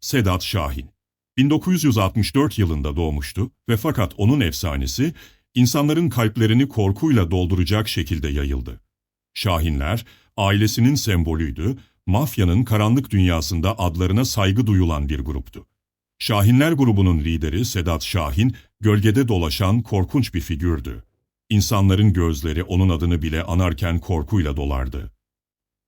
Sedat Şahin. 1964 yılında doğmuştu ve fakat onun efsanesi insanların kalplerini korkuyla dolduracak şekilde yayıldı. Şahinler ailesinin sembolüydü, mafyanın karanlık dünyasında adlarına saygı duyulan bir gruptu. Şahinler grubunun lideri Sedat Şahin, gölgede dolaşan korkunç bir figürdü. İnsanların gözleri onun adını bile anarken korkuyla dolardı.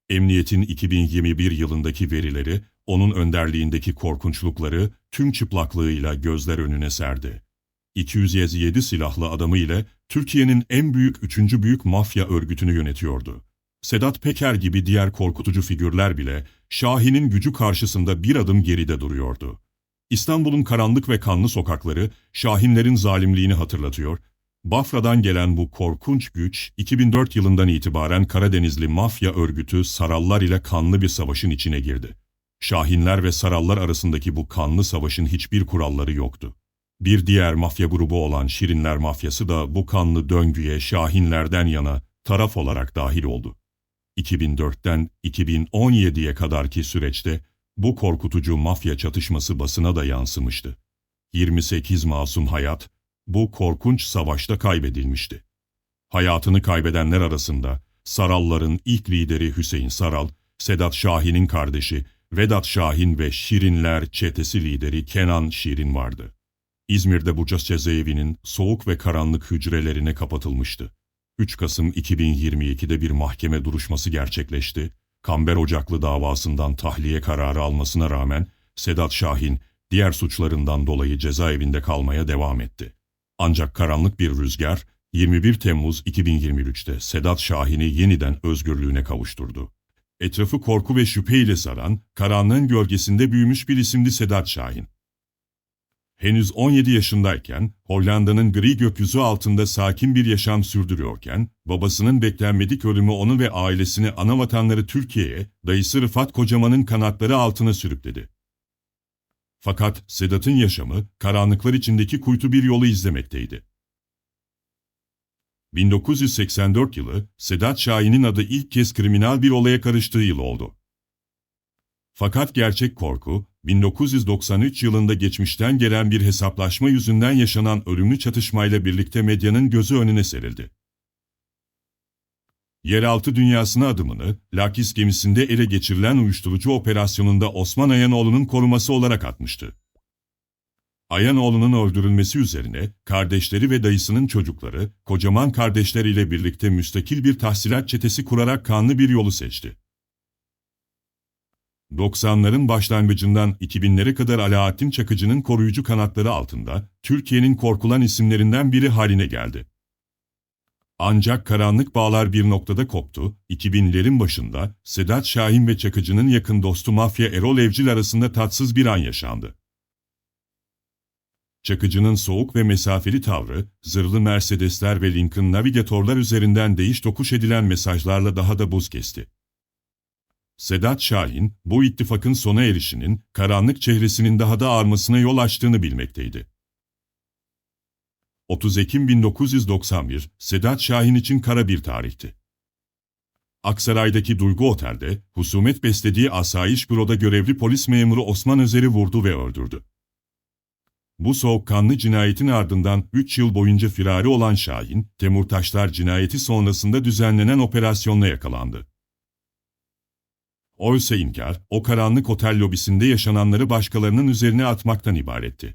Emniyetin 2021 yılındaki verileri, onun önderliğindeki korkunçlukları tüm çıplaklığıyla gözler önüne serdi. 207 silahlı adamı ile Türkiye'nin en büyük üçüncü büyük mafya örgütünü yönetiyordu. Sedat Peker gibi diğer korkutucu figürler bile Şahin'in gücü karşısında bir adım geride duruyordu. İstanbul'un karanlık ve kanlı sokakları Şahinlerin zalimliğini hatırlatıyor, Bafra'dan gelen bu korkunç güç, 2004 yılından itibaren Karadenizli mafya örgütü Sarallar ile kanlı bir savaşın içine girdi. Şahinler ve Sarallar arasındaki bu kanlı savaşın hiçbir kuralları yoktu. Bir diğer mafya grubu olan Şirinler Mafyası da bu kanlı döngüye Şahinlerden yana taraf olarak dahil oldu. 2004'ten 2017'ye kadarki süreçte bu korkutucu mafya çatışması basına da yansımıştı. 28 masum hayat bu korkunç savaşta kaybedilmişti. Hayatını kaybedenler arasında Saralların ilk lideri Hüseyin Saral, Sedat Şahin'in kardeşi Vedat Şahin ve Şirinler çetesi lideri Kenan Şirin vardı. İzmir'de Buca cezaevinin soğuk ve karanlık hücrelerine kapatılmıştı. 3 Kasım 2022'de bir mahkeme duruşması gerçekleşti. Kamber Ocaklı davasından tahliye kararı almasına rağmen Sedat Şahin diğer suçlarından dolayı cezaevinde kalmaya devam etti. Ancak karanlık bir rüzgar 21 Temmuz 2023'te Sedat Şahin'i yeniden özgürlüğüne kavuşturdu. Etrafı korku ve şüpheyle saran, karanlığın gölgesinde büyümüş bir isimdi Sedat Şahin. Henüz 17 yaşındayken Hollanda'nın gri gökyüzü altında sakin bir yaşam sürdürüyorken babasının beklenmedik ölümü onu ve ailesini ana vatanları Türkiye'ye, dayısı Rıfat Kocaman'ın kanatları altına sürükledi. Fakat Sedat'ın yaşamı karanlıklar içindeki kuytu bir yolu izlemekteydi. 1984 yılı Sedat Şahin'in adı ilk kez kriminal bir olaya karıştığı yıl oldu. Fakat gerçek korku, 1993 yılında geçmişten gelen bir hesaplaşma yüzünden yaşanan ölümlü çatışmayla birlikte medyanın gözü önüne serildi. Yeraltı dünyasına adımını, Lakis gemisinde ele geçirilen uyuşturucu operasyonunda Osman Ayanoğlu'nun koruması olarak atmıştı. Ayanoğlu'nun öldürülmesi üzerine kardeşleri ve dayısının çocukları, kocaman kardeşler ile birlikte müstakil bir tahsilat çetesi kurarak kanlı bir yolu seçti. 90'ların başlangıcından 2000'lere kadar Alaaddin Çakıcı'nın koruyucu kanatları altında Türkiye'nin korkulan isimlerinden biri haline geldi. Ancak karanlık bağlar bir noktada koptu, 2000'lerin başında Sedat Şahin ve Çakıcı'nın yakın dostu mafya Erol Evcil arasında tatsız bir an yaşandı. Çakıcı'nın soğuk ve mesafeli tavrı, zırhlı Mercedesler ve Lincoln navigatörler üzerinden değiş tokuş edilen mesajlarla daha da buz kesti. Sedat Şahin, bu ittifakın sona erişinin, karanlık çehresinin daha da ağarmasına yol açtığını bilmekteydi. 30 Ekim 1991, Sedat Şahin için kara bir tarihti. Aksaray'daki Duygu Otel'de, husumet beslediği asayiş büroda görevli polis memuru Osman Özer'i vurdu ve öldürdü. Bu soğukkanlı cinayetin ardından 3 yıl boyunca firari olan Şahin, Temurtaşlar cinayeti sonrasında düzenlenen operasyonla yakalandı. Oysa inkar, o karanlık otel lobisinde yaşananları başkalarının üzerine atmaktan ibaretti.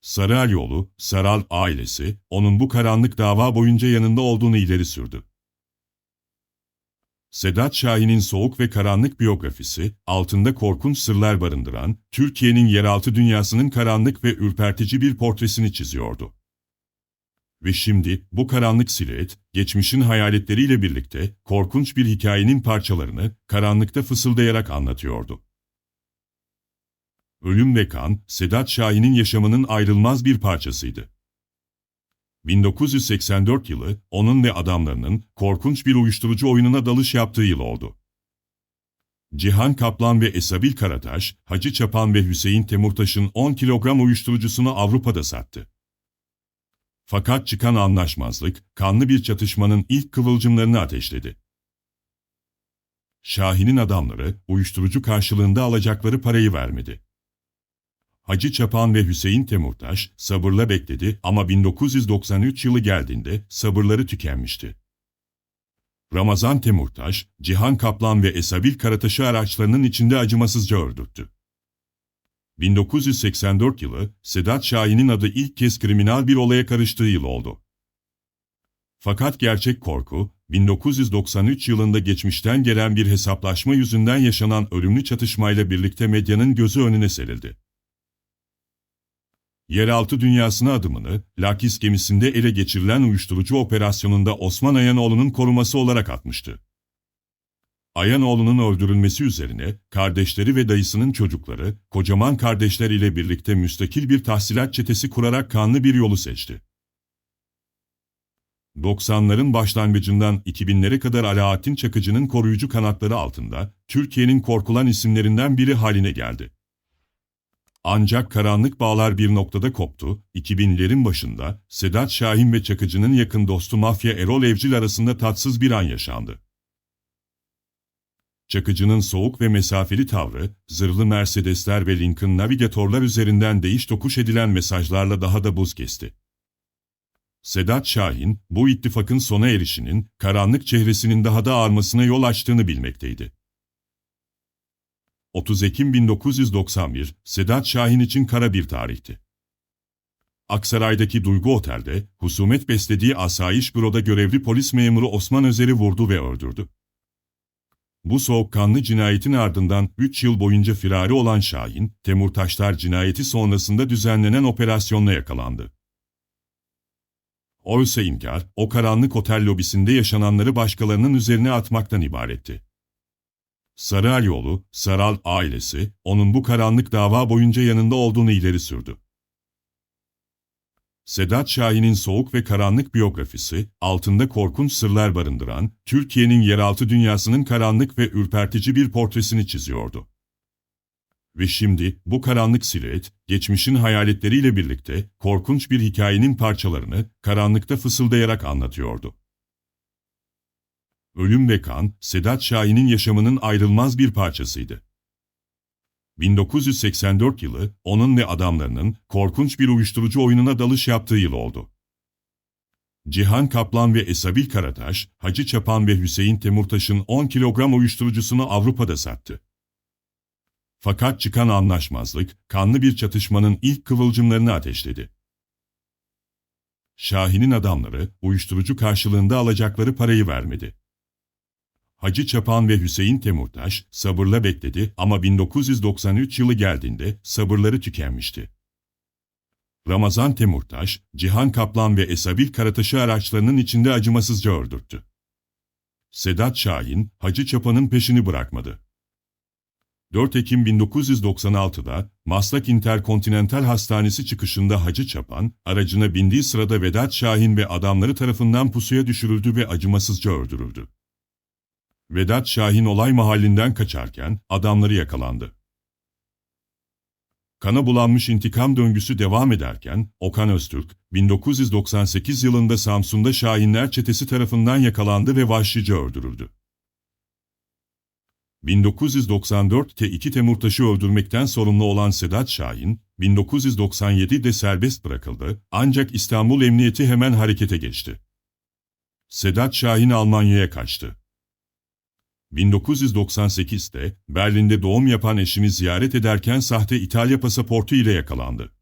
Saralyoğlu, Saral ailesi, onun bu karanlık dava boyunca yanında olduğunu ileri sürdü. Sedat Şahin'in soğuk ve karanlık biyografisi, altında korkunç sırlar barındıran, Türkiye'nin yeraltı dünyasının karanlık ve ürpertici bir portresini çiziyordu. Ve şimdi bu karanlık silüet, geçmişin hayaletleriyle birlikte korkunç bir hikayenin parçalarını karanlıkta fısıldayarak anlatıyordu. Ölüm ve kan, Sedat Şahin'in yaşamının ayrılmaz bir parçasıydı. 1984 yılı, onun ve adamlarının korkunç bir uyuşturucu oyununa dalış yaptığı yıl oldu. Cihan Kaplan ve Esabil Karataş, Hacı Çapan ve Hüseyin Temurtaş'ın 10 kilogram uyuşturucusunu Avrupa'da sattı. Fakat çıkan anlaşmazlık, kanlı bir çatışmanın ilk kıvılcımlarını ateşledi. Şahin'in adamları, uyuşturucu karşılığında alacakları parayı vermedi. Hacı Çapan ve Hüseyin Temurtaş sabırla bekledi ama 1993 yılı geldiğinde sabırları tükenmişti. Ramazan Temurtaş, Cihan Kaplan ve Esabil Karataş'ı araçlarının içinde acımasızca öldürttü. 1984 yılı, Sedat Şahin'in adı ilk kez kriminal bir olaya karıştığı yıl oldu. Fakat gerçek korku, 1993 yılında geçmişten gelen bir hesaplaşma yüzünden yaşanan ölümlü çatışmayla birlikte medyanın gözü önüne serildi. Yeraltı dünyasına adımını, Lakis gemisinde ele geçirilen uyuşturucu operasyonunda Osman Ayanoğlu'nun koruması olarak atmıştı. Ayanoğlu'nun öldürülmesi üzerine, kardeşleri ve dayısının çocukları, kocaman kardeşler ile birlikte müstakil bir tahsilat çetesi kurarak kanlı bir yolu seçti. 90'ların başlangıcından 2000'lere kadar Alaaddin Çakıcı'nın koruyucu kanatları altında, Türkiye'nin korkulan isimlerinden biri haline geldi. Ancak karanlık bağlar bir noktada koptu, 2000'lerin başında Sedat Şahin ve Çakıcı'nın yakın dostu mafya Erol Evcil arasında tatsız bir an yaşandı. Çakıcı'nın soğuk ve mesafeli tavrı, zırhlı Mercedesler ve Lincoln navigatörler üzerinden değiş tokuş edilen mesajlarla daha da buz kesti. Sedat Şahin, bu ittifakın sona erişinin, karanlık çehresinin daha da ağarmasına yol açtığını bilmekteydi. 30 Ekim 1991, Sedat Şahin için kara bir tarihti. Aksaray'daki Duygu Otel'de, husumet beslediği asayiş büroda görevli polis memuru Osman Özer'i vurdu ve öldürdü. Bu soğukkanlı cinayetin ardından 3 yıl boyunca firari olan Şahin, Temurtaşlar cinayeti sonrasında düzenlenen operasyonla yakalandı. Oysa inkar, o karanlık otel lobisinde yaşananları başkalarının üzerine atmaktan ibaretti. Sarıalyoğlu, Saral ailesi, onun bu karanlık dava boyunca yanında olduğunu ileri sürdü. Sedat Şahin'in soğuk ve karanlık biyografisi, altında korkunç sırlar barındıran, Türkiye'nin yeraltı dünyasının karanlık ve ürpertici bir portresini çiziyordu. Ve şimdi, bu karanlık silüet, geçmişin hayaletleriyle birlikte, korkunç bir hikayenin parçalarını, karanlıkta fısıldayarak anlatıyordu. Ölüm ve kan, Sedat Şahin'in yaşamının ayrılmaz bir parçasıydı. 1984 yılı, onun ve adamlarının korkunç bir uyuşturucu oyununa dalış yaptığı yıl oldu. Cihan Kaplan ve Esabil Karataş, Hacı Çapan ve Hüseyin Temurtaş'ın 10 kilogram uyuşturucusunu Avrupa'da sattı. Fakat çıkan anlaşmazlık, kanlı bir çatışmanın ilk kıvılcımlarını ateşledi. Şahin'in adamları, uyuşturucu karşılığında alacakları parayı vermedi. Hacı Çapan ve Hüseyin Temurtaş sabırla bekledi ama 1993 yılı geldiğinde sabırları tükenmişti. Ramazan Temurtaş, Cihan Kaplan ve Esabil Karataş'ı araçlarının içinde acımasızca öldürttü. Sedat Şahin, Hacı Çapan'ın peşini bırakmadı. 4 Ekim 1996'da Maslak Interkontinental Hastanesi çıkışında Hacı Çapan, aracına bindiği sırada Vedat Şahin ve adamları tarafından pusuya düşürüldü ve acımasızca öldürüldü. Vedat Şahin olay mahallinden kaçarken adamları yakalandı. Kana bulanmış intikam döngüsü devam ederken Okan Öztürk, 1998 yılında Samsun'da Şahinler çetesi tarafından yakalandı ve vahşice öldürüldü. 1994'te iki Temurtaş'ı öldürmekten sorumlu olan Sedat Şahin, 1997'de serbest bırakıldı ancak İstanbul Emniyeti hemen harekete geçti. Sedat Şahin Almanya'ya kaçtı. 1998'de Berlin'de doğum yapan eşini ziyaret ederken sahte İtalya pasaportu ile yakalandı.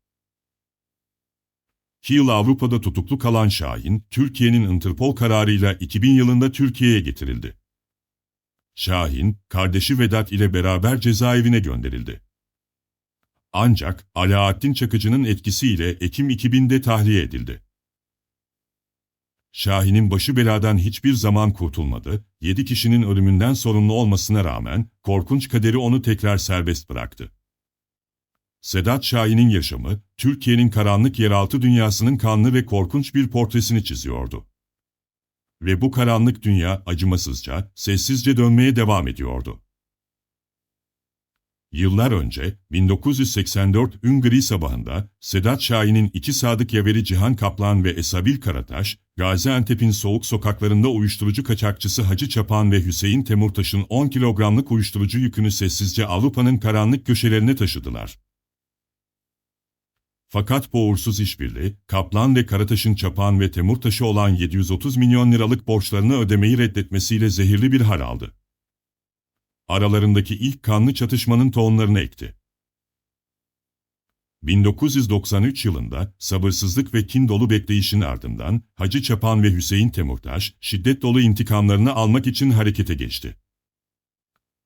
İki yıl Avrupa'da tutuklu kalan Şahin, Türkiye'nin Interpol kararıyla 2000 yılında Türkiye'ye getirildi. Şahin, kardeşi Vedat ile beraber cezaevine gönderildi. Ancak Alaaddin Çakıcı'nın etkisiyle Ekim 2000'de tahliye edildi. Şahin'in başı beladan hiçbir zaman kurtulmadı, yedi kişinin ölümünden sorumlu olmasına rağmen korkunç kaderi onu tekrar serbest bıraktı. Sedat Şahin'in yaşamı, Türkiye'nin karanlık yeraltı dünyasının kanlı ve korkunç bir portresini çiziyordu. Ve bu karanlık dünya acımasızca, sessizce dönmeye devam ediyordu. Yıllar önce, 1984 Üngri sabahında, Sedat Şahin'in iki sadık yaveri Cihan Kaplan ve Esabil Karataş, Gaziantep'in soğuk sokaklarında uyuşturucu kaçakçısı Hacı Çapan ve Hüseyin Temurtaş'ın 10 kilogramlık uyuşturucu yükünü sessizce Avrupa'nın karanlık köşelerine taşıdılar. Fakat bu uğursuz işbirliği, Kaplan ve Karataş'ın Çapan ve Temurtaş'ı olan 730 milyon liralık borçlarını ödemeyi reddetmesiyle zehirli bir hal aldı. Aralarındaki ilk kanlı çatışmanın tohumlarını ekti. 1993 yılında sabırsızlık ve kin dolu bekleyişin ardından Hacı Çapan ve Hüseyin Temurtaş şiddet dolu intikamlarını almak için harekete geçti.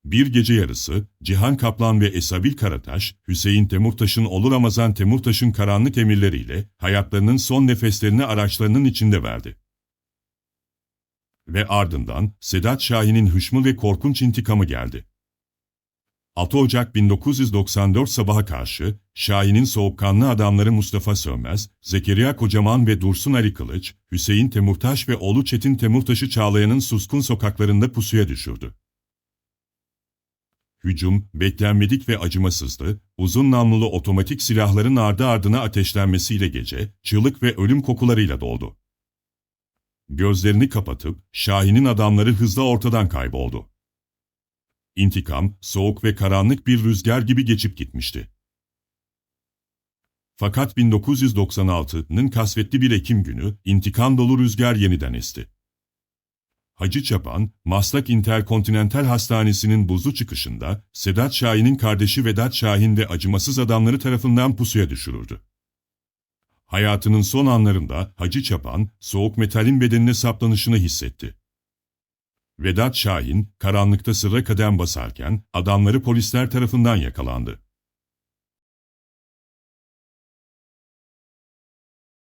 Bir gece yarısı Cihan Kaplan ve Esabil Karataş, Hüseyin Temurtaş'ın oğlu Ramazan Temurtaş'ın karanlık emirleriyle hayatlarının son nefeslerini araçlarının içinde verdi. Ve ardından Sedat Şahin'in hışmı ve korkunç intikamı geldi. 6 Ocak 1994 sabaha karşı, Şahin'in soğukkanlı adamları Mustafa Sönmez, Zekeriya Kocaman ve Dursun Ali Kılıç, Hüseyin Temurtaş ve oğlu Çetin Temurtaş'ı Çağlayan'ın suskun sokaklarında pusuya düşürdü. Hücum, beklenmedik ve acımasızdı, uzun namlulu otomatik silahların ardı ardına ateşlenmesiyle gece, çığlık ve ölüm kokularıyla doldu. Gözlerini kapatıp, Şahin'in adamları hızla ortadan kayboldu. İntikam, soğuk ve karanlık bir rüzgar gibi geçip gitmişti. Fakat 1996'nın kasvetli bir Ekim günü, intikam dolu rüzgar yeniden esti. Hacı Çapan, Maslak Interkontinental Hastanesi'nin buzlu çıkışında, Sedat Şahin'in kardeşi Vedat Şahin ve acımasız adamları tarafından pusuya düşürüldü. Hayatının son anlarında Hacı Çapan, soğuk metalin bedenine saplanışını hissetti. Vedat Şahin, karanlıkta sıra kadem basarken, adamları polisler tarafından yakalandı.